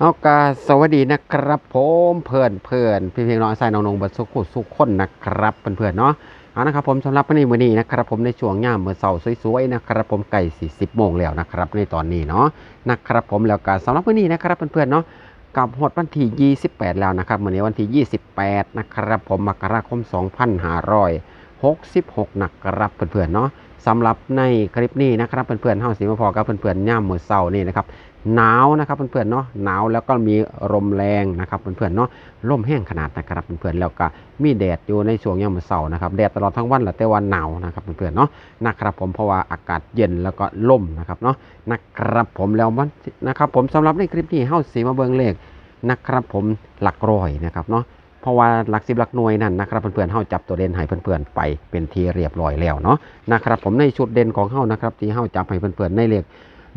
เอากาสวัสดีนะครับผมเพื่อนเพื่อนพี่เพียงน้องสายน้องนงบัดสุขุสุขคนนะครับเพื่อนเพื่อนเนาะเอานะครับผมสำหรับวันนี้มื้อนี้นะครับผมในช่วงย่ามมื้อเสาร์สวยๆนะครับผมไก่40โมงแล้วนะครับในตอนนี้เนาะนะครับผมแล้วก็สำหรับวันนี้นะครับเพื่อนเพื่อนเนาะกับหดวันที่ 28 แล้วนะครับมื้อนี้วันที่ 28 นะครับผมมกราคม 2566 นะครับเพื่อนๆเนาะสำหรับในคลิปนี้นะครับเพื่อนๆเฮาสิมาพอกับเพื่อนๆย่ามมือเสาร์นี่นะครับหนาวนะครับเพื่อนๆเนาะหนาวแล้วก็มีลมแรงนะครับเพื่อนๆเนาะลมแห้งขนาดนะครับเพื่อนๆแล้วก็มีแดดอยู่ในช่วงยามมื้อเช้านะครับแดดตลอดทั้งวันแหละแต่ว่าหนาวนะครับเพื่อนๆเนาะนะครับผมเพราะว่าอากาศเย็นแล้วก็ลมนะครับเนาะนะครับผมแล้วมันนะครับผมสำหรับในคลิปนี้เฮาสีมาเบิ่งเลขนะครับผมหลักร้อยนะครับเนาะเพราะว่าหลักสิบหลักหน่วยนั่นนะครับเพื่อนๆเฮาจับตัวเด่นให้เพื่อนๆไปเป็นทีเรียบร้อยแล้วเนาะนะครับผมในชุดเด่นของเฮานะครับที่เฮาจับให้เพื่อนๆในเลข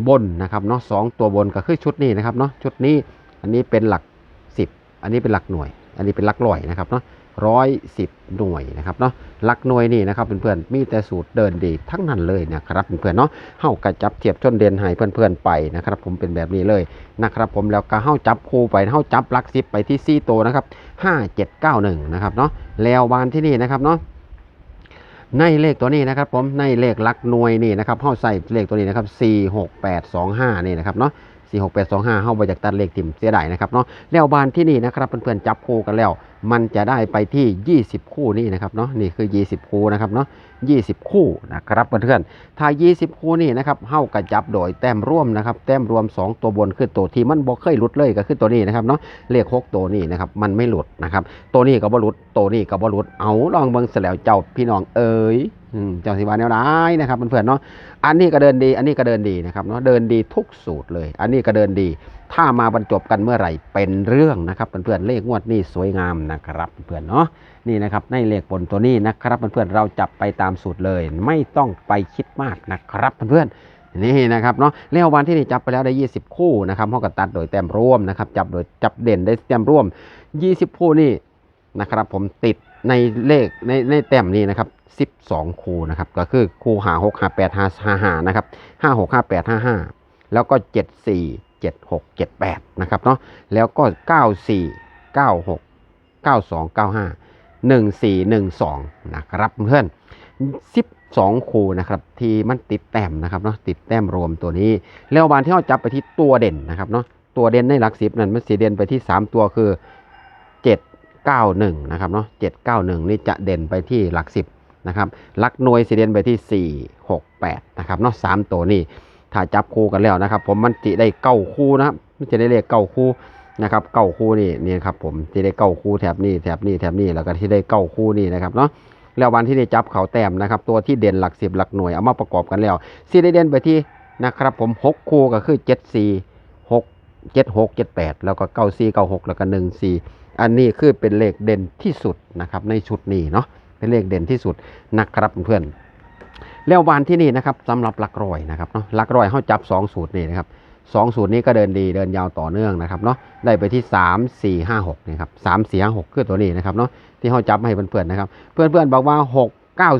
บนนะครับเนาะสองตัวบนก็คือชุดนี้นะครับเนาะชุดนี้อันนี้เป็นหลัก 10 อันนี้เป็นหลักหน่วย อันนี้เป็นหลักร้อยนะครับเนาะร้อยสิบหน่วยนะครับเนาะหลักหน่วยนี่นะครับเพื่อนๆมีแต่สูตรเดินดีทั้งนั้นเลยนะครับเพื่อนๆเนาะเฮากระจับเทียบชนเด่นให้เพื่อนๆไปนะครับ ผมเป็นแบบนี้เลยนะครับ ผมแล้วก็เฮาจับคู่ไปเฮาจับหลักสิบไปที่4ตัวนะครับ5791นะครับเนาะแล้ววานที่นี่นะครับเนาะ ในเลขตัวนี้นะครับผมในเลขลักหน่วยนี่นะครับเข้าใส่เลขตัวนี้นะครับ4 6 8 2 5นี่นะครับเนาะ 4 6 8 2 5เข้าไปจากตัดเลขติ่มเสียดายนะครับเนาะแล้วบานที่นี่นะครับเพื่อนๆจับคู่กันแล้ว มันจะได้ไปที่ 20 คู่นี่นะครับเนาะนี่คือ 20 คู่นะครับเนาะ20 คู่นะครับเพื่อนๆถ้า 20 คู่นี่นะครับเข้ากับจับโดยแต้มร่วมนะครับแต้มรวม 2 ตัวบนคือตัวที่มันบ่เคยหลุดเลยก็คือตัวนี้นะครับเนาะเลข6ตัวนี้นะครับมันไม่หลุดนะครับตัวนี้ก็บ่หลุดตัวนี้ก็บ่หลุดเอาลองเบิ่งเสแล้วเจ้าพี่น้องเอ๋ย เจ้าสิวาแนวร้ายนะครับเพื่อนๆเนาะอันนี้ก็เดินดี อันนี้ก็เดินดีนะครับเนาะเดินดีทุกสูตรเลย อันนี้ก็เดินดี ถ้ามาบรรจบกันเมื่อไหร่เป็นเรื่องนะครับเพื่อนๆเลขงวดนี้สวยงามนะครับเพื่อนๆเนาะนี่นะครับในเลขบนตัวนี้นะครับเพื่อนๆเราจับไปตามสูตรเลย ไม่ต้องไปคิดมากนะครับเพื่อนๆนี่นะครับเนาะแล้ววันที่นี่จับไปแล้วได้ 20 คู่นะครับเขาก็ตัดโดยแต้มร่วมนะครับจับโดยจับเด่นได้แต้มร่วม 20 คู่นี่นะครับผมติด ในเลขในในแต้มนี้นะครับ 12 คู่นะครับ ก็คือคู่หา6หา8หา5หานะครับ5 6 5 8 5 5 แล้วก็ 7 4 7 6 7 8 นะครับเนาะแล้วก็ 9 4 9 6 9 2 9 5 1 4 1 2 นะครับเพื่อน 12 คู่นะครับที่มันติดแต้มนะครับเนาะติดแต้มรวมตัวนี้ แล้วบานที่เราจับไปที่ตัวเด่นนะครับเนาะตัวเด่นในหลักสิบนั้นมันสีเด่นไปที่ 3 ตัวคือ 791 นะครับเนาะ 791 นี่จะเด่นไปที่หลักสิบนะครับ หลักหน่วยสีเด่นไปที่ 4 6 8 นะครับเนาะสามตัวนี้ถ้าจับคู่กันแล้วนะครับ ผมมันจะได้เก้าคู่นะครับมันจะได้เลขเก้าคู่นะครับเก้าคู่นี่นี่ครับผมจะได้เก้าคู่แถบนี้แถบนี้แถบนี้แล้วก็ที่ได้เก้าคู่นี่นะครับเนาะแล้ววันที่ได้จับเขาแต้มนะครับ ตัวที่เด่นหลักสิบหลักหน่วยเอามาประกอบกันแล้วสีได้เด่นไปที่นะครับผมหกคู่ก็คือเจ็ดสี่หกเจ็ดหกเจ็ดแปดแล้วก็เก้าสี่เก้าหกแล้วก็หนึ่งสี่ อันนี้คือเป็นเลขเด่นที่สุดนะครับในชุดนี้เนาะเป็นเลขเด่นที่สุดนะครับเพื่อนๆแล้ววันที่นี่นะครับสำหรับหลักร้อยนะครับเนาะหลักร้อยเขาจับ 2 สูตรนี่นะครับสองสูตรนี้ก็เดินดีเดินยาวต่อเนื่องนะครับเนาะได้ไปที่ 3 4 5 6นี่ครับสามสี่ห้าหกคือตัวนี้นะครับเนาะที่เขาจับให้เพื่อนๆนะครับ เพื่อนๆบอกว่า 6 9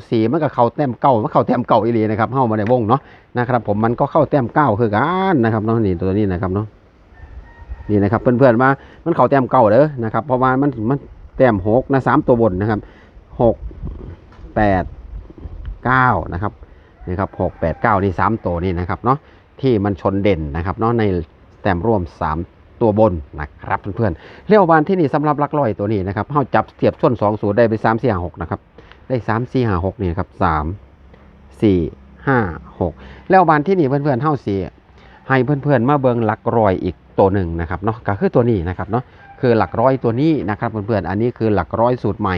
4 มันก็เข้าแต้มเก้ามันเข้าแต้มเก้าอีหลีนะครับเข้ามาในวงเนาะนะครับผมมันก็เข้าแต้มเก้าคือกันนะครับเนาะนี่ตัวนี้นะครับเนาะ นี่นะครับเพื่อนๆว่ามันเข้าแต้มเก้าเด้อนะครับเพราะว่ามันมันแต้มหกนะสามตัวบนนะครับหกแปด9นะครับนี่ครับ6 8 9นี่3ตัวนี่นะครับเนาะที่มันชนเด่นนะครับเนาะในแต้มร่วม3ตัวบนนะครับเพื่อนๆเรียวบานที่นี่สำหรับลักร้อยตัวนี้นะครับเฮาจับเทียบส่วน2สูตรได้ไป3 4 5 6นะครับได้3 4 5 6นี่ครับ3 4 5 6แล้วบานที่นี่เพื่อนๆเฮาสิให้เพื่อนๆมาเบิงหลักรอยอีก ตัวหนึ่งนะครับเนาะก็คือตัวนี้นะครับเนาะคือหลักร้อยตัวนี้นะครับเพื่อนๆอันนี้คือหลักร้อยสูตรใหม่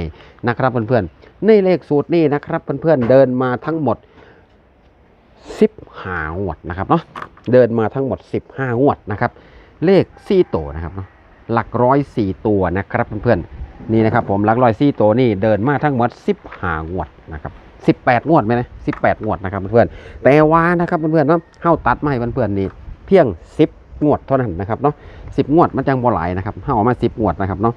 นะครับเพื่อนๆในเลขสูตรนี้นะครับเพื่อนๆเดินมาทั้งหมด15งวดนะครับเนาะเดินมาทั้งหมด 15งวดนะครับเลข4ตัวนะครับเนาะหลักร้อยสี่ตัวนะครับเพื่อนๆนี่นะครับผมหลักร้อยสี่ตัวนี่เดินมาทั้งหมด15งวดนะครับ18 งวดไหมนะ18 งวดนะครับเพื่อนๆแต่ว่านะครับเพื่อนๆเนาะเข้าตัดมาให้เพื่อนๆนี่เพียง 10 งวดเท่านั้นนะครับเนาะ10งวดมันจังบ่หลายนะครับเข้ามา10งวดนะครับเนาะ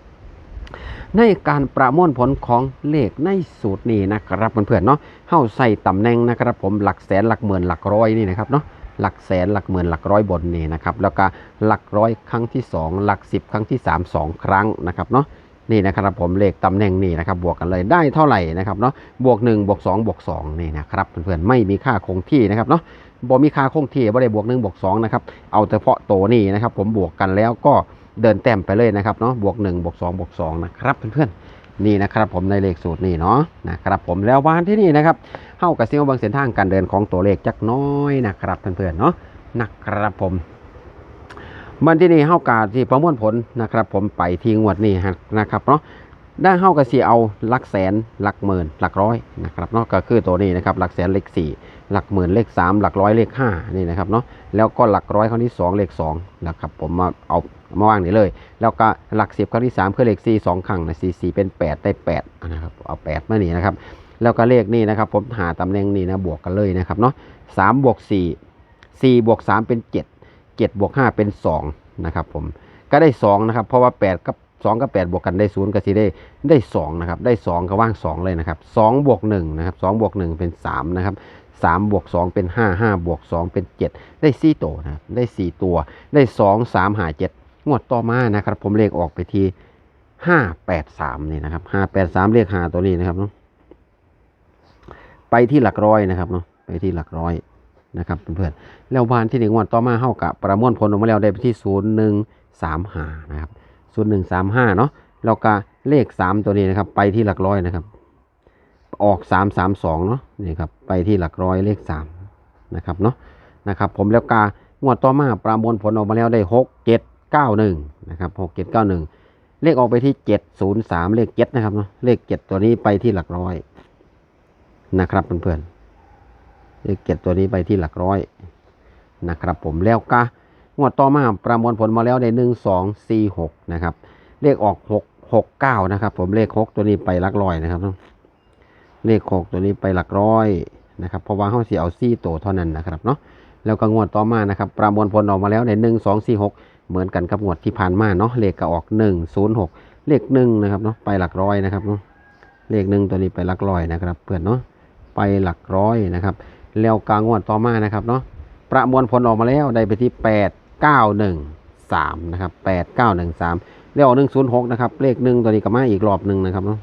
ในการประมวลผลของเลขในสูตรนี้นะครับเพื่อนๆเนาะเข้าใส่ตำแหน่งนะครับผมหลักแสนหลักหมื่นหลักร้อยนี่นะครับเนาะหลักแสนหลักหมื่นหลักร้อยบนนี่นะครับแล้วก็หลักร้อยครั้งที่ 2 หลัก 10 ครั้งที่ 3 2 ครั้งนะครับเนาะนี่นะครับผมเลขตำแหน่งนี่นะครับบวกกันเลยได้เท่าไหร่นะครับเนาะบวก 1 บวก 2 บวก 2 นี่นะครับเพื่อนๆไม่มีค่าคงที่นะครับเนาะ บ่มีค่าคงที่บ่ได้บวก1บวก2นะครับ เอาเฉพาะตัวนี่นะครับ ผมบวกกันแล้วก็เดินแต้มไปเลยนะครับเนาะบวก1บวก2บวก2นะครับเพื่อนๆนี่นะครับผมในเลขสูตรนี่เนาะนะครับผมแล้ววานที่นี่นะครับเข้ากับซิมบางเส้นทางการเดินของตัวเลขจักน้อยนะครับเพื่อนๆเนาะนะครับผมมันที่นี่เข้ากาที่ประมวลผลนะครับ ผมไปที่งวดนี้นะครับเนาะ ได้เข้ากับสีเอาหลักแสนหลักหมื่นหลักร้อยนะครับเนาะก็คือตัวนี้นะครับหลักแสนเลขสี่หลักหมื่นเลขสามหลักร้อยเลขห้านี่นะครับเนาะแล้วก็หลักร้อยครั้งที่สองเลขสองนะครับผมมาเอามาวางนี่เลย แล้วก็หลักสิบครั้งที่สามคือเลขสี่สองครั้งนะสี่สี่เป็นแปดได้แปดนะครับเอาแปดมานี่นะครับแล้วก็เลขนี่นะครับผมหาตำแหน่งนี่นะบวกกันเลยนะครับเนาะสามบวกสี่สี่บวกสามเป็นเจ็ดเจ็ดบวกห้าเป็นสองนะครับผมก็ได้สองนะครับเพราะว่าแปดกับ สองกับแปดบวกกันได้ศูนย์ก็สิได้ได้สองนะครับได้สองก็ว่างสองเลยนะครับสองบวกหนึ่งนะครับสองบวกหนึ่งเป็นสามนะครับสามบวกสองเป็นห้าห้าบวกสองเป็นเจ็ดได้สี่ตัวนะครับได้สี่ตัวได้สองสามหาเจ็ดงวดต่อมานะครับผมเลขออกไปที่ห้าแปดสามนี่นะครับห้าแปดสามเลขหาตัวนี้นะครับเนาะไปที่หลักร้อยนะครับเนาะไปที่หลักร้อยนะครับเพื่อนๆแล้ววานที่หนึ่งวันต่อมาเข้ากับประมวลผลออกมาแล้วได้ไปที่ศูนย์หนึ่งสามห้านะครับ ศูนย์หนึ่งสามห้าเนาะแล้วก็เลขสามตัวนี้นะครับ ไปที่หลักร้อยนะครับ ออกสามสามสองเนาะนี่ครับไปที่หลักร้อยเลขสามนะครับเนาะนะครับ ผมแล้วกางวดต่อมาประมวลผลออกมาแล้วได้หกเจ็ดเก้าหนึ่งนะครับหกเจ็ดเก้าหนึ่งเลขออกไปที่เจ็ดศูนย์สามเลขเจ็ดนะครับเนาะเลขเจ็ดตัวนี้ไปที่หลักร้อยนะครับเพื่อนๆเลขเจ็ดตัวนี้ไปที่หลักร้อยนะครับ ผมแล้วก็ งวดต่อมาประมวลผลมาแล้วในหนึ่งสองสี่หกนะครับ เลขออกหกหกเก้านะครับ ผมเลขหกตัวนี้ไปหลักร้อยนะครับเลขหกตัวนี้ไปหลักร้อยนะครับเพราะว่าเขาเสียเอาซี่โตเท่านั้นนะครับเนาะแล้วก็งวดต่อมานะครับ ประมวลผลออกมาแล้วในหนึ่งสองสี่หกเหมือนกันกับงวดที่ผ่านมาเนาะเลขก็ออกหนึ่งศูนย์หกเลขหนึ่งนะครับเนาะไปหลักร้อยนะครับเนาะเลขหนึ่งตัวนี้ไปหลักร้อยนะครับ เพื่อนเนาะไปหลักร้อยนะครับ แล้วกลางงวดต่อมานะครับเนาะประมวลผลออกมาแล้วได้ไปที่8 9 1 3นะครับ8 9 1 3เลขออก106นะครับเลขหนึ่งตัวนี้ก็มาอีกรอบหนึ่งนะครับเนาะ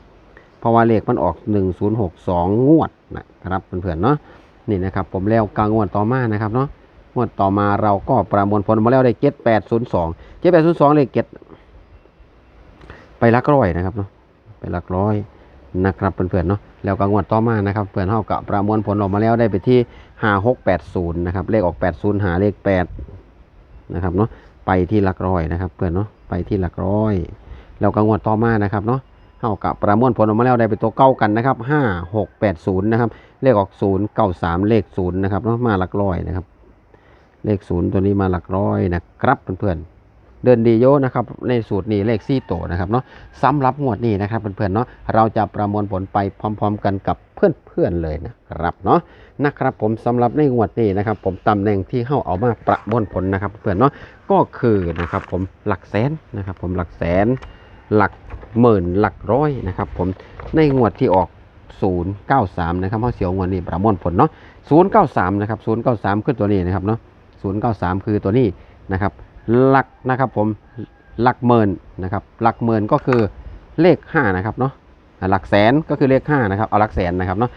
เพราะว่าเลขมันออก106 2งวดนะครับเพื่อนๆเนาะนี่นะครับผมแล้วกลางงวดต่อมานะครับเนาะงวดต่อมาเราก็ประมวลผลมาแล้วได้7 8 0 2 7 8 0 2เลขเจ็ดไปหลักร้อยนะครับเนาะไปหลักร้อยนะครับเพื่อนๆเนาะแล้วก็งวดต่อมานะครับเพื่อนเท่ากับประมวลผลออกมาแล้วได้ไปที่ห้าหกแปดศูนย์นะครับเลขออกแปดศูนย์หาเลขแปด นะครับเนาะไปที่หลักร้อยนะครับ เพื่อนเนาะไปที่หลักร้อยแล้วก็งวดต่อมานะครับเนาะเท่ากับประมวลผลออกมาแล้วได้เป็นตัวเก้ากันนะครับห้าหกแปดศูนย์นะครับเลขออกศูนย์เก้าสามเลขศูนย์นะครับเนาะมาหลักร้อยนะครับ เลขศูนย์ตัวนี้มาหลักร้อยนะครับเพื่อนๆ เดินดีโยนะครับในสูตรนี้เลขซี่โตนะครับเนาะสำหรับงวดนี้นะครับเพื่อนๆเนาะเราจะประมวลผลไปพร้อม ๆ กันกับเพื่อนๆเลยนะครับเนาะนะครับผมสำหรับในงวดนี้นะครับ ผมตำแหน่งที่เข้าเอามาประมวลผลนะครับ เพื่อนเนาะก็คือนะครับผมหลักแสนนะครับ ผมหลักแสน หลักหมื่นหลักร้อยนะครับ ผมในงวดที่ออก093นะครับเพราะเสียวงวดนี้ประมวลผลเนาะ093นะครับ093คือตัวนี้นะครับเนาะ093 คือตัวนี้นะครับ หลักนะครับผมหลักหมื่นนะครับหลักหมื่นก็คือเลข5นะครับเนาะหลักแสนก็คือเลข5นะครับเอาหลักแสนนะครับเนาะ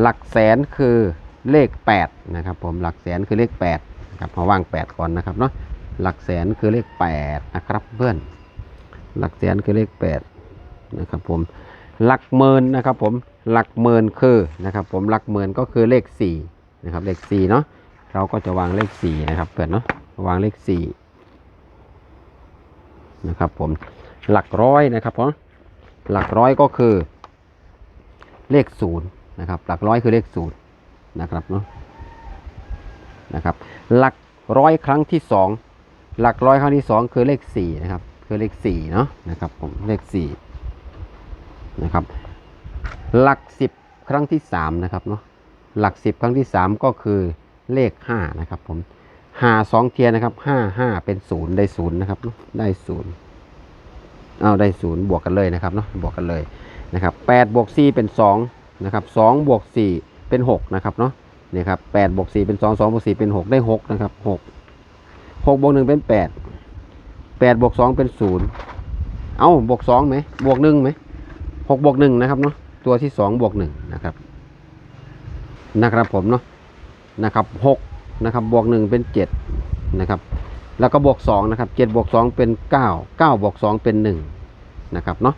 หลักแสนคือเลข8นะครับผมหลักแสนคือเลข8นะครับเอาว่าง 8 ก่อนนะครับเนาะหลักแสนคือเลข8นะครับเพื่อนหลักแสนคือเลข8นะครับผมหลักหมื่นนะครับผมหลักหมื่นคือนะครับผมหลักหมื่นก็คือเลข4นะครับเลข4เนาะเราก็จะวางเลข4นะครับเพื่อนเนาะวางเลข4 นะครับผมหลักร้อยนะครับผมหลักร้อยก็คือเลขศูนย์นะครับ หลักร้อยคือเลขศูนย์นะครับเนาะนะครับ หลักร้อยครั้งที่สองหลักร้อยครั้งที่สองคือเลขสี่นะครับ คือเลขสี่เนาะนะครับผมเลขสี่นะครับ หลักสิบครั้งที่สามนะครับเนาะหลักสิบครั้งที่สามก็คือเลขห้านะครับผม หาสองเทียนะครับห้าห้าเป็นศูนย์ได้ศูนย์นะครับเนอะได้ศูนย์เอาได้ศูนย์บวกกันเลยนะครับเนาะบวกกันเลยนะครับแปดบวกสี่เป็นสองนะครับสองบวกสี่เป็นหกนะครับเนาะนี่ครับแปดบวกสี่เป็นสองสองบวกสี่เป็นหกได้หกนะครับหกหกบวกหนึ่งเป็นแปดแปดบวกสองเป็นศูนย์เอ้าบวกสองไหมบวกหนึ่งไหมหกบวกหนึ่งนะครับเนาะตัวที่สองบวกหนึ่งนะครับนะครับผมเนาะนะครับหก นะครับบวกหนึ่งเป็นเจ็ดนะครับแล้วก็บวกสองนะครับเจ็ดบวกสองเป็นเก้าเก้าบวกสองเป็นหนึ่งนะครับเนาะ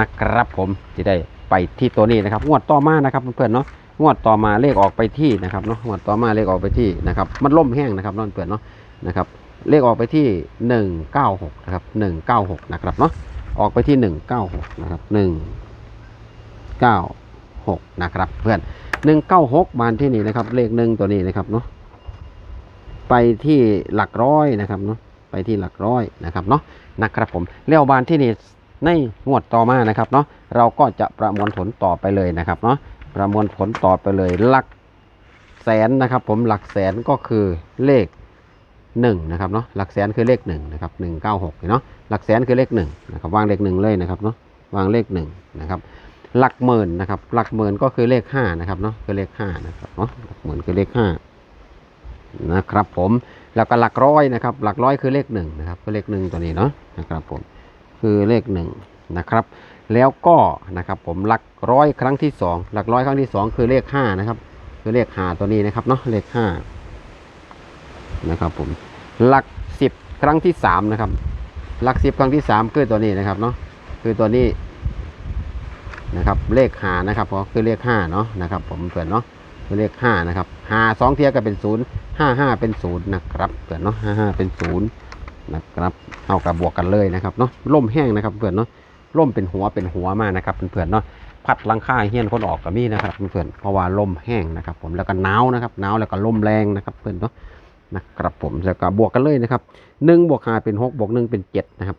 นะครับผมจะได้ไปที่ตัวนี้นะครับงวดต่อมานะครับเพื่อนๆเนาะงวดต่อมาเลขออกไปที่นะครับเนาะงวดต่อมาเลขออกไปที่นะครับมันล่มแห้งนะครับเน้องเพื่อนเนาะนะครับเลขออกไปที่หนึ่งเก้าหกนะครับหนึ่งเก้าหกนะครับเนาะออกไปที่หนึ่งเก้าหกนะครับหนึ่งเก้าหกนะครับเพื่อนหนึ่งเก้าหกบานที่นี่นะครับเลขหนึ่งตัวนี้นะครับเนาะ ไปที่หลักร้อยนะครับเนาะไปที่หลักร้อยนะครับเนาะนะครับผมเลี้ยวบานที่นี่ในงวดต่อมานะครับเนาะเราก็จะประมวลผลต่อไปเลยนะครับเนาะประมวลผลต่อไปเลยหลักแสนนะครับ ผมหลักแสนก็คือเลขหนึ่งนะครับเนาะหลักแสนคือเลขหนึ่งนะครับหนึ่งเก้าหกเนาะหลักแสนคือเลขหนึ่งนะครับวางเลขหนึ่งเลยนะครับเนาะวางเลขหนึ่งนะครับหลักหมื่นนะครับหลักหมื่นก็คือเลขห้านะครับเนาะคือเลขห้านะครับเนาะหลักหมื่นคือเลขห้า นะครับผมแล้วก็หลักร้อยนะครับ หลักร้อยคือเลขหนึ่งนะครับคือเลขหนึ่งตัวนี้เนาะนะครับผมคือเลขหนึ่งนะครับ แล้วก็นะครับผมหลักร้อยครั้งที่สองหลักร้อยครั้งที่สองคือเลขห้านะครับคือเลขห้าตัวนี้นะครับเนาะเลขห้านะครับผมหลักสิบครั้งที่สามนะครับ หลักสิบครั้งที่สามคือตัวนี้นะครับเนาะคือตัวนี้นะครับ เลขหานะครับเพราะคือเลขห้าเนาะนะครับ ผมเปิดเนาะ คือเลขห้านะครับหาสองเทียก็เป็นศูนย์ห้าห้าเป็นศูนย์นะครับเพื่อนเนาะห้าห้าเป็นศูนย์นะครับเอากับบวกกันเลยนะครับเนาะล่มแห้งนะครับเพื่อนเนาะล่มเป็นหัวเป็นหัวมากนะครับเพื่อนเนาะพัดลังคาเฮี้ยนคนออกกับมีนะครับเพื่อนเพราะว่าลมแห้งนะครับ ผมแล้วก็หนาวนะครับหนาวแล้วก็ลมแรงนะครับเพื่อนเนาะนะครับผมแล้วก็บวกกันเลยนะครับหนึ่งบวกห้าเป็นหกบวกหนึ่งเป็นเจ็ดนะครับ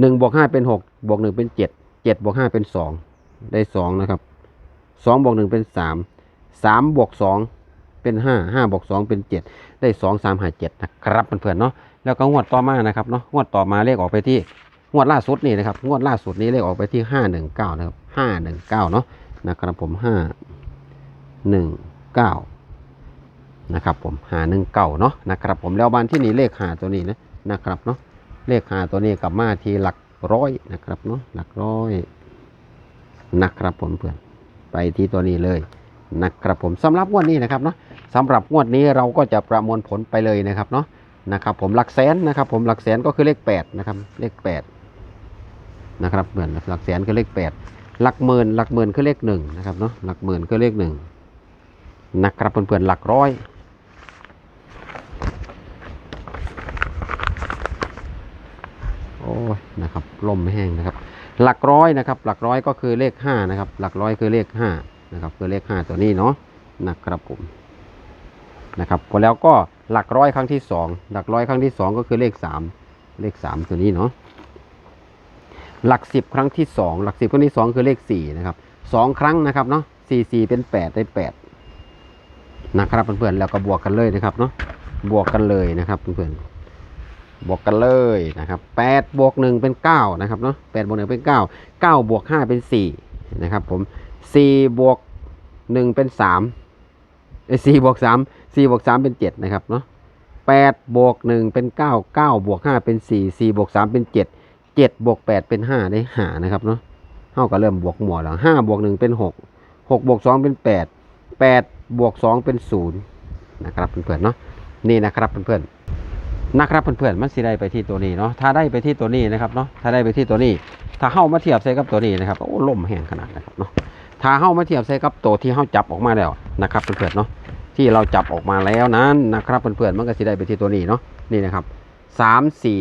หนึ่งบวกห้าเป็นหกบวกหนึ่งเป็นเจ็ดเจ็ดบวกห้าเป็นสองได้สองนะครับ สองบวกหนึ่งเป็นสามสามบวกสองเป็นห้าห้าบวกสองเป็นเจ็ดได้สองสามหาเจ็ดนะครับเพื่อนๆเนาะแล้วก็งวดต่อมานะครับเนาะงวดต่อมาเลขออกไปที่งวดล่าสุดนี่นะครับงวดล่าสุดนี้เลขออกไปที่ห้าหนึ่งเก้านะครับห้าหนึ่งเก้าเนาะนะครับผมห้าหนึ่งเก้านะครับผมหาหนึ่งเก้าเนาะนะครับผมแล้วบ้านที่นี่เลขหาตัวนี้นะนะครับเนาะเลขหาตัวนี้กลับมาที่หลักร้อยนะครับเนาะหลักร้อยนะครับผมเพื่อน ไปที่ตัวนี้เลยนะครับผมสำหรับงวดนี้นะครับเนาะสำหรับงวดนี้เราก็จะประมวลผลไปเลยนะครับเนาะนะครับผมหลักแสนนะครับผมหลักแสนก็คือเลข8นะครับเลข8นะครับเหมือนหลักแสนคือเลข 8 หลักหมื่นหลักหมื่นคือเลขหนึ่งนะครับเนาะหลักหมื่นคือเลขหนึ่งนะครับเพื่อนๆหลักร้อยโอ้ยนะครับลมไม่แห้งนะครับ หลักร้อยนะครับ หลักร้อยก็คือเลขห้านะครับ หลักร้อยคือเลขห้านะครับ คือเลขห้าตัวนี้เนาะนะครับผมนะครับพอแล้วก็หลักร้อยครั้งที่สองหลักร้อยครั้งที่สองก็คือเลขสามเลขสามตัวนี้เนาะหลักสิบครั้งที่สองหลักสิบครั้งที่สองคือเลขสี่นะครับสองครั้งนะครับเนาะสี่สี่เป็นแปดได้แปดนะครับเพื่อนๆแล้วก็บวกกันเลยนะครับเนาะบวกกันเลยนะครับเพื่อนๆ บวกกันเลยนะครับแปดบวกหนึ่งเป็นเก้านะครับเนาะแปดบวกหนึ่งเป็นเก้าเก้าบวกห้าเป็นสี่นะครับผมสี่บวกหนึ่งเป็นสามสี่บวกสามสี่บวกสามเป็นเจ็ดนะครับเนาะแปดบวกหนึ่งเป็นเก้าเก้าบวกห้าเป็นสี่สี่บวกสามเป็นเจ็ดเจ็ดบวกแปดเป็นห้าได้หานะครับเนาะเท่ากับเริ่มบวกหมวดแล้วห้าบวกหนึ่งเป็นหกหกบวกสองเป็นแปดแปดบวกสองเป็นศูนย์นะครับเพื่อนๆเนาะนี่นะครับเพื่อนๆ นะครับเพื่อนๆมันสิได้ไปที่ตัวนี้เนาะถ้าได้ไปที่ตัวนี้นะครับเนาะถ้าได้ไปที่ตัวนี้ ถ้าเข้ามาเทียบใส่กับตัวนี้นะครับโอ้ล่มแห้งขนาดนะครับเนาะถ้าเข้ามาเทียบใส่กับตัวที่เข้าจับออกมาแล้วนะครับเพื่อนๆเนาะที่เราจับออกมาแล้วนั้นนะครับเพื่อนๆมันก็สิได้ไปที่ตัวนี้เนาะนี่นะครับสามสี่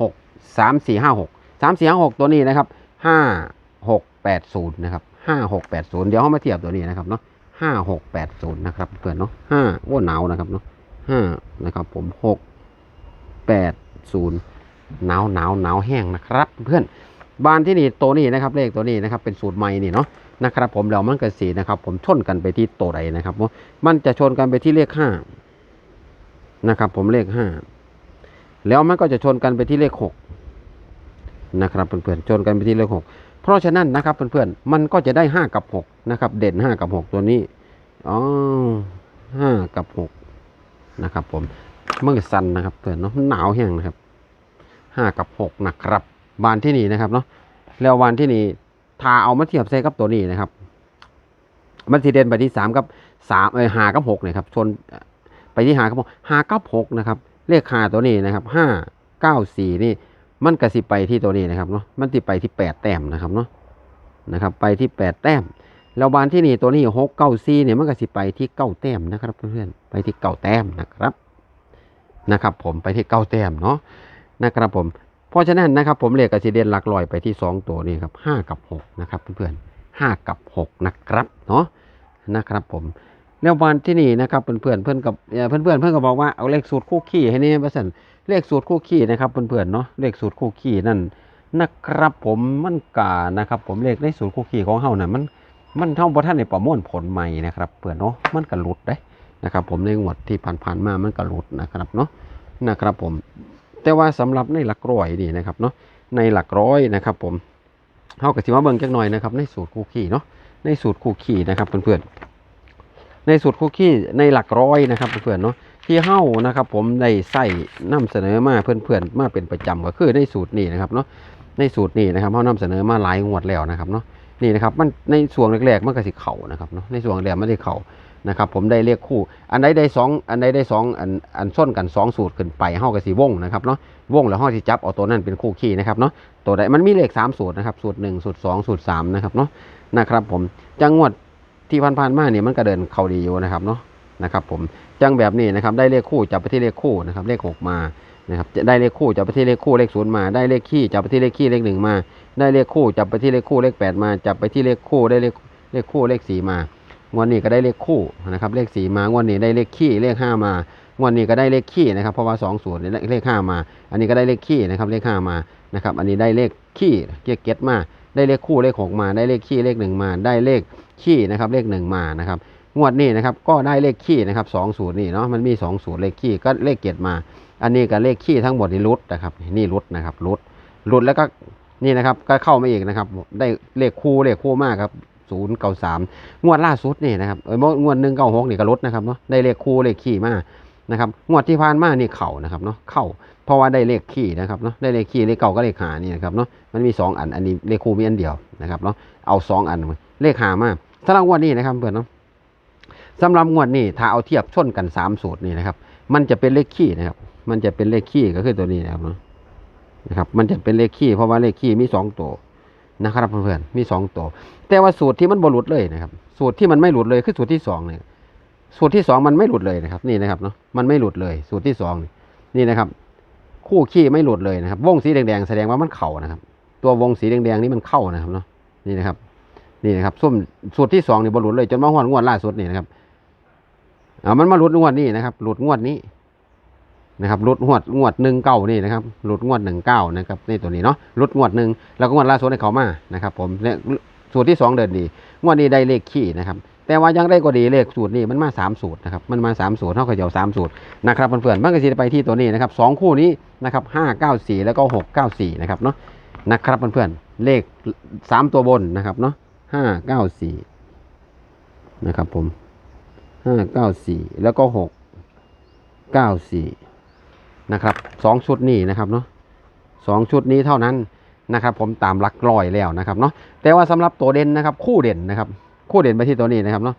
หกสามสี่ห้าหกสามสี่ห้าหกตัวนี้นะครับห้าหกแปดศูนย์นะครับห้าหกแปดศูนย์เดี๋ยวเข้ามาเทียบตัวนี้นะครับเนาะห้าหกแปดศูนย์นะครับเพื่อนเนาะห้าโอ้หนาวนะครับเนาะห้านะครับผมหก แปดศูนย์หนาวหนาวหนาวแห้งนะครับ เพื่อนบ้านที่นี่ตัวนี้นะครับเลขตัวนี้นะครับเป็นสูตรใหม่นี่เนาะนะครับผมแล้วมันก็สีนะครับ ผมชนกันไปที่ตัวใดนะครับมันจะชนกันไปที่เลขห้านะครับผมเลขห้าแล้วมันก็จะชนกันไปที่เลขหกนะครับเพื่อนๆชนกันไปที่เลขหกเพราะฉะนั้นนะครับเพื่อนๆมันก็จะได้ห้ากับหกนะครับ เด่นห้ากับหกตัวนี้อ๋อห้ากับหกนะครับผม มันก็สั่นนะครับเพื่อนเนาะมันหนาวแห้งนะครับห้ากับหกนะครับบานที่นี่นะครับเนาะแล้ววันที่นี่ถ้าเอามาเทียบใส่กับตัวนี้นะครับมันสีเด่นไปที่สามกับสามเออหากับหกเนี่ยครับชนไปที่หากับหกหากับหกนะครับเลขหาตัวนี้นะครับห้าเก้าสี่นี่มันกระสิไปที่ตัวนี้นะครับเนาะมันติไปที่แปดแต้มนะครับเนาะนะครับ ไปที่แปดแต้มแล้วบานที่นี่ตัวนี้หกเก้าสี่เนี่ยมันก็สิไปที่เก้าแต้มนะครับเพื่อนๆไปที่เก้าแต้มนะครับ นะครับผมไปที่เก้าแต้มเนาะนะครับผมเพราะฉะนั้นนะครับผมเลขกสิเดนหลักลอยไปที่สองตัวนี้ครับห้ากับหกนะครับเพื่อนๆห้ากับหกนะครับเนาะนะครับผมแล้วบานที่นี่นะครับเพื่อนๆเพื่อนกับเอ่อนเพื่อนเพื่อนก็บอกว่าเอาเลขสูตรคู่ขี้ให้นี่ประสันเลขสูตรคู่ขี้นะครับเพื่อนๆเนาะเลขสูตรคู่ขี้นั่นนะครับผมมันกานะครับ ผมเลขในสูตรคู่ขี้ของเฮาน่ะมันมันเท่าบ่ท่านในประมวลผลใหม่นะครับ เพื่อนเนาะมันก็หลุดได้ นะครับผมในงวดที่ผ่านๆมามันก็หลุดนะครับเนาะนะครับผมแต่ว่าสำหรับในหลักร้อยนี่นะครับเนาะในหลักร้อยนะครับผมเท่ากับที่มาเบิ่งจักหน่อยนะครับในสูตรคู่ขี้เนาะในสูตรคู่ขี้นะครับเพื่อนๆในสูตรคู่ขี้ในหลักร้อยนะครับเพื่อนๆเนาะที่เฮ้านะครับผมได้ใส่นำเสนอมาเพื่อนๆมาเป็นประจำก็คือในสูตรนี้นะครับเนาะในสูตรนี้นะครับเฮานำเสนอมาหลายงวดแล้วนะครับเนาะ นี่นะครับมันในส่วนแรกๆมันก็สิเข่านะครับเนาะในส่วนแรกมันได้เข่านะครับผมได้เลขคู่ อันใดได้สองอันใดได้สองอันอันส้นกันสองสูตรขึ้นไปเฮากับสีวงนะครับเนาะวงแล้วเฮาสิจับเอาตัวนั้นเป็นคู่ขี้นะครับเนาะตัวใดมันมีเลขสามสูตรนะครับสูตรหนึ่งสูตรสองสูตรสามนะครับเนาะนะครับผมจังหวัดที่ผ่านๆมาเนี่ยมันก็เดินเข่าดีอยู่นะครับเนาะ นะครับผมจังแบบนี้นะครับได้เลขคู่จับไปที่เลขคู่นะครับเลขหกมานะครับจะได้เลขคู่จับไปที่เลขคู่เลขศูนย์มาได้เลขขี้จับไปที่เลขขี้เลขหนึ่งมา ได้เลขคู่จับไปที่เลขคู่เลขแปดมา จับไปที่เลขคู่ได้เลขเลขคู่เลขสี่มางวดนี้ก็ได้เลขคู่นะครับเลขสี่มางวดนี้ได้เลขขี้เลขห้ามางวดนี้ก็ได้เลขขี้นะครับเพราะว่าสองศูนย์เลขห้ามา อันนี้ก็ได้เลขขี้นะครับเลขห้ามานะครับอันนี้ได้เลขขี้เกียเก็ตมาได้เลขคู่เลขหกมา ได้เลขขี้เลขหนึ่งมา ได้เลขขี้นะครับเลขหนึ่งมานะครับ งวดนี้นะครับก็ได้เลขขี้นะครับสองศูนย์นี่เนาะมันมีสองศูนย์เลขขี้ก็เลขเกียรมา อันนี้ก็เลขขี้ทั้งหมดนี่รุดนะครับนี่รุดนะครับรุดรุดแล้วก็นี่นะครับก็เข้ามาอีกนะครับ ได้เลขคู่เลขคู่มากครับศูนย์เก้าสามงวดล่าสุดนี่นะครับเอองวดหนึ่งเก้าหกนี่ก็ลดนะครับเนาะได้เลขคู่เลขขี่มานะครับงวดที่ผ่านมานี่เข่านะครับเนาะเข่าเพราะว่าได้เลขขี่นะครับเนาะได้เลขขี่เลขเก่าก็เลขหานี่นะครับเนาะมันมีสองอันอันนี้เลขคู่มีอันเดียวนะครับเนาะเอาสองอันเลขหามาสำหรับงวดนี้นะครับเพื่อนเนาะ สำหรับงวดนี้ถ้าเอาเทียบชนกันสามสูตรนี่นะครับ มันจะเป็นเลขขี่นะครับ มันจะเป็นเลขขี่ก็คือตัวนี้นะครับเนาะนะครับ มันจะเป็นเลขคี่เพราะว่าเลขคี่มีสองตัวนะครับเพื่อนๆมีสองตัว แต่ว่าสูตรที่มันบหลุดเลยนะครับ สูตรที่มันไม่หลุดเลยคือสูตรที่สองเนี่ยสูตรที่สองมันไม่หลุดเลยนะครับ นี่นะครับเนาะมันไม่หลุดเลย สูตรที่สองนี่นี่นะครับ คู่ขี้ไม่หลุดเลยนะครับ วงสีแดงๆแสดงว่ามันเข่านะครับ ตัววงสีแดงๆนี่มันเข้านะครับเนาะนี่นะครับ นี่นะครับส้มสูตรที่สองนี่บหลุดเลย จนมาหวนงวดล่าสุดนี่นะครับ อ่ามันมาหลุดงวดนี้นะครับ หลุดงวดนี้นะครับหลุดงวดงวดหนึ่งเก้านี่นะครับหลุดงวดหนึ่งเก้านะครับนี่ตัวนี้เนาะหลุดงวดหนึ่งแล้วก็งวดล่าสุดในเขามานะครับ ผมเนี่ยสูตรที่สองเดินดีงวดนี้ได้เลขขี้นะครับ แต่ว่ายังได้ก็ดีเลขสูตรนี้มันมาสามสูตรนะครับ มันมาสามสูตรเท่ากับเดียวสามสูตรนะครับเพื่อนๆมันก็จะไปที่ตัวนี้นะครับสองคู่นี้นะครับห้าเก้าสี่แล้วก็หกเก้าสี่นะครับเนาะนะครับเพื่อนๆเลขสามตัวบนนะครับเนาะห้าเก้าสี่นะครับผม ห้าเก้าสี่แล้วก็หกเก้าสี่นะครับสองชุดนี้นะครับเนาะสองชุดนี้เท่านั้นนะครับ ผมตามหลักร้อยแล้วนะครับเนาะแต่ว่าสำหรับตัวเด่นนะครับ คู่เด่นนะครับ คู่เด่นไปที่ตัวนี้นะครับเนาะ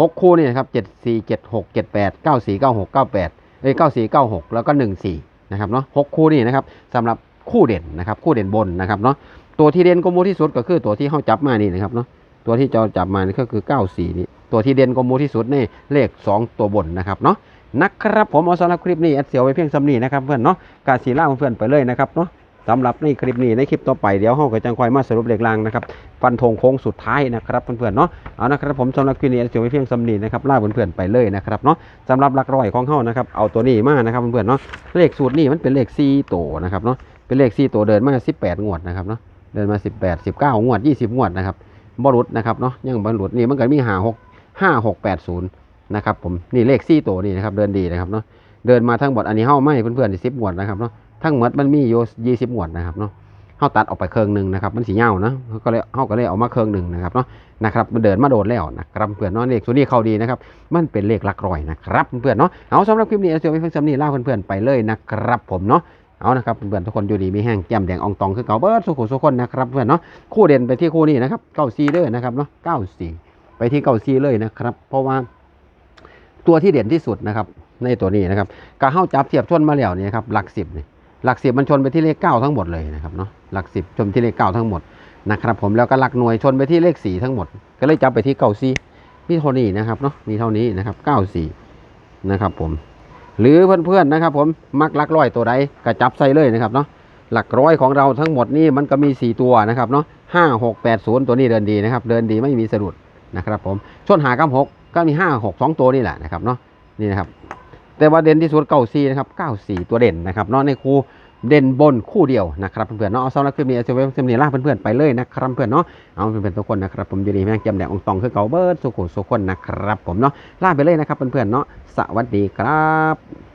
หกคู่นี่นะครับเจ็ดสี่เจ็ดหกเจ็ดแปดเก้าสี่เก้าหกเก้าแปดเอ้ยเก้าสี่เก้าหกแล้วก็หนึ่งสี่นะครับเนาะหกคู่นี่นะครับสำหรับคู่เด่นนะครับ คู่เด่นบนนะครับเนาะตัวที่เด่นก็มูที่สุดก็คือตัวที่เข้าจับมานี่นะครับเนาะ ตัวที่จะจับมานี่ก็คือเก้าสี่นี่ตัวที่เด่นก็มูที่สุดนี่เลขสองตัวบนนะครับเนาะนะครับผมเอาสำหรับคลิปนี้แอดเสียวไว้เพียงสำนีนะครับเพื่อนเนาะกาสีล่าเพื่อนไปเลยนะครับเนาะสำหรับในคลิปนี้ในคลิปต่อไปเดี๋ยวเฮาก็จังคอยมาสรุปเลขรางนะครับฟันธงโค้งสุดท้ายนะครับเพื่อนๆเนาะเอานะครับผมสำหรับคลิปนี้เสียวไว้เพียงสำนีนะครับล่าเพื่อนๆไปเลยนะครับเนาะสำหรับหลักร้อยของเฮานะครับเอาตัวนี้มานะครับเพื่อนๆเนาะเลขสูตรนี้มันเป็นเลข4ตัวนะครับเนาะเป็นเลข4ตัวเดินมา 18 งวดนะครับเนาะเดินมา 18 19 งวด 20 งวดนะครับ บรุษนะครับเนาะยังบรุษนี่มันก็มี5 6 5 6 8 0นย์นะครับผมนี่เลขซี่ตัวนี่นะครับเดินดีนะครับเนาะเดินมาทั้งหมดอันนี้เฮ้าไม่เพื่อนๆสิบหมวดนะครับเนาะทั้งหมดมันมีอยู่ยี่สิบหมวดนะครับเนาะเฮาตัดออกไปเครื่องหนึ่งนะครับมันสีเงานะเขาก็เลยเฮาก็เลยเอามาเครื่องหนึ่งนะครับเนาะนะครับมันเดินมาโดดแล้วนะครับเพื่อนเนาะเลขส่วนี้เข้าดีนะครับมันเป็นเลขลักรอยนะครับเพื่อนเนาะเอาสำหรับคลิปนี้เอาเสียไว้เพิ่งสำนีล่าเพื่อนๆไปเลยนะครับผมเนาะ เอานะครับเพื่อนทุกคนอยู่ดีมีแห้งแก้มแดงอองตองคือเก่าเบิร์ดสุขุสุขคนนะครับเพื่อนเนาะคู่เด่นไปที่คู่นี้นะครับเก้าซีเด้อนะครับเนาะเก้าสี่ไปที่เก้าซีเลยนะครับ เพราะว่า ตัวที่เด่นที่สุดนะครับ ในตัวนี้นะครับกาเฮ้าจับเทียบชนมาแล้วเนี่ยครับหลักสิบเนี่ยหลักสิบมันชนไปที่เลขเก้าทั้งหมดเลยนะครับเนาะหลักสิบชนที่เลขเก้าทั้งหมดนะครับผมแล้วก็หลักหน่วยชนไปที่เลขสี่ทั้งหมด ก็เลยจับไปที่เก้าสี่มีเท่านี้นะครับเนาะมีเท่านี้นะครับเก้าสี่นะครับผม หรือเพื่อนๆนะครับ ผมมักลักร้อยตัวใดก็จับใส่เลยนะครับเนาะหลักร้อยของเราทั้งหมดนี่มันก็มีสี่ตัวนะครับเนาะห้าหกแปดศูนย์ตัวนี้เดินดีนะครับ เดินดีไม่มีสะดุดนะครับผมชนหากำหกก็มีห้าหกสองตัวนี่แหละนะครับเนาะนี่นะครับแต่ว่าเด่นที่สุดเก้าสี่นะครับเก้าสี่ตัวเด่นนะครับเนาะในครู เด่นบนคู่เดียวนะครับเพื่อนๆเนาะเอาสำหรับคลิปนี้เอาเซเว่นเซมนีล่าเพื่อนๆไปเลยนะครับเพื่อนเนาะเอาเพื่อนๆทุกคนนะครับผมอยู่ดีแม่งจำแดงองตองคือเก่าเบิร์ดสุขุสุขคนนะครับผมเนาะล่าไปเลยนะครับเพื่อนๆเนาะสวัสดีครับ